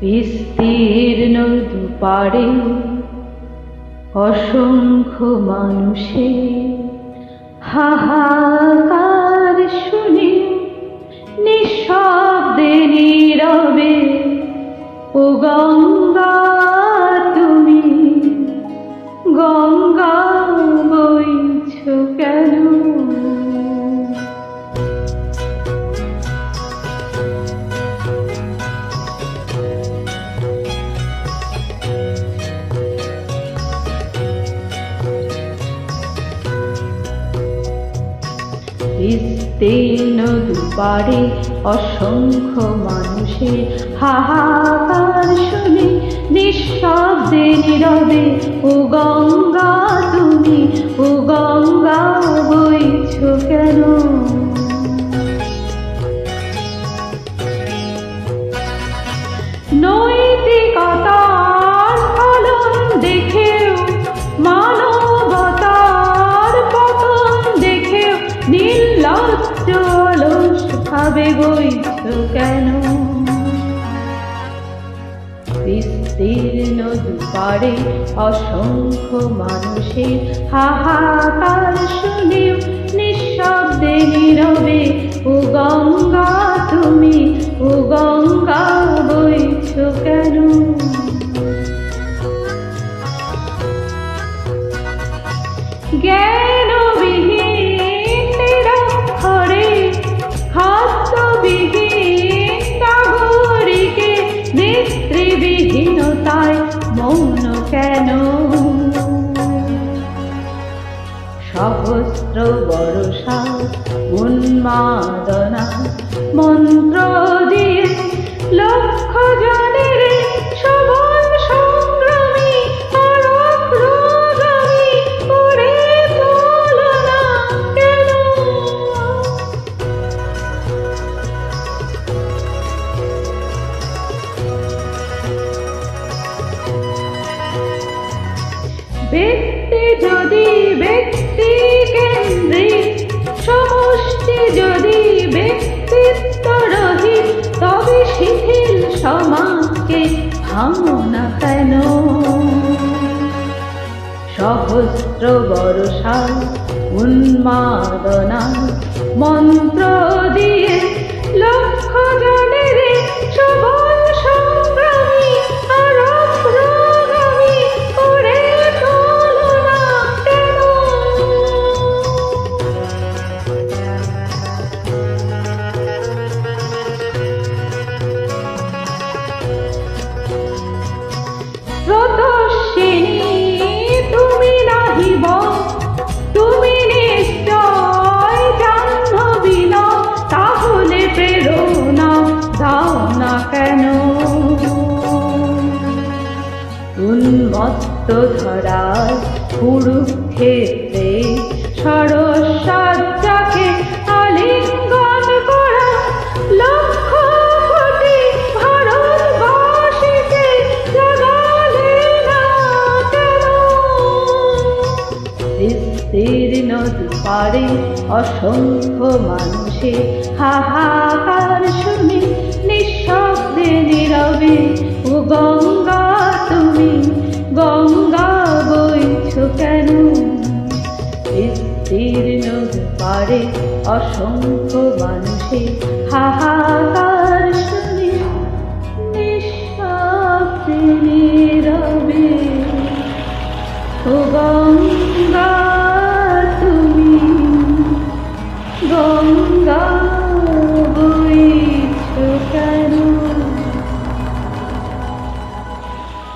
বিস্তীর্ণ দুপারে অসংখ্য মানুষের হাহাকার শুনে নিঃশব্দে নীরবে ও বিস্তীর্ণ দুপারে অসংখ্য মানুষের হাহাকার শুনে নিঃশব্দে নীরবে, ও গঙ্গা, তুমি ও গঙ্গা বইছ কেন? ভাবে বইছ কেন? বিস্তীর্ণ দুপারে অসংখ্য মানুষের হাহাকার শুনেও নিঃশব্দে নীরবে, ও গঙ্গা, তুমি ও গঙ্গা বইছ কেন? জ্ঞানবিহীন নেতৃবিহীনতায় মৌন কেন? সহস্র বরষা উন্মাদনা মন্ত্র দিয়ে লক্ষ জনের ব্যক্তি যদি ব্যক্তি কেন্দ্রিক, সমষ্টি যদি ব্যক্তিত্ব রহিত তবে শিথিল সমাজকে ভাঙো না কেন? সহস্র বর্ষা উন্মাদনা, মন্ত্র দিয়ে উন্মত্ত ধরার কুরুক্ষেত্রে সরসাজ্জাকে আলিঙ্গন দুপারে অসংখ্য মানুষের হাহাকার শুনে বিস্তীর্ণ পারে অসংখ্য মানুষে হাহাকার শুনে নীরবে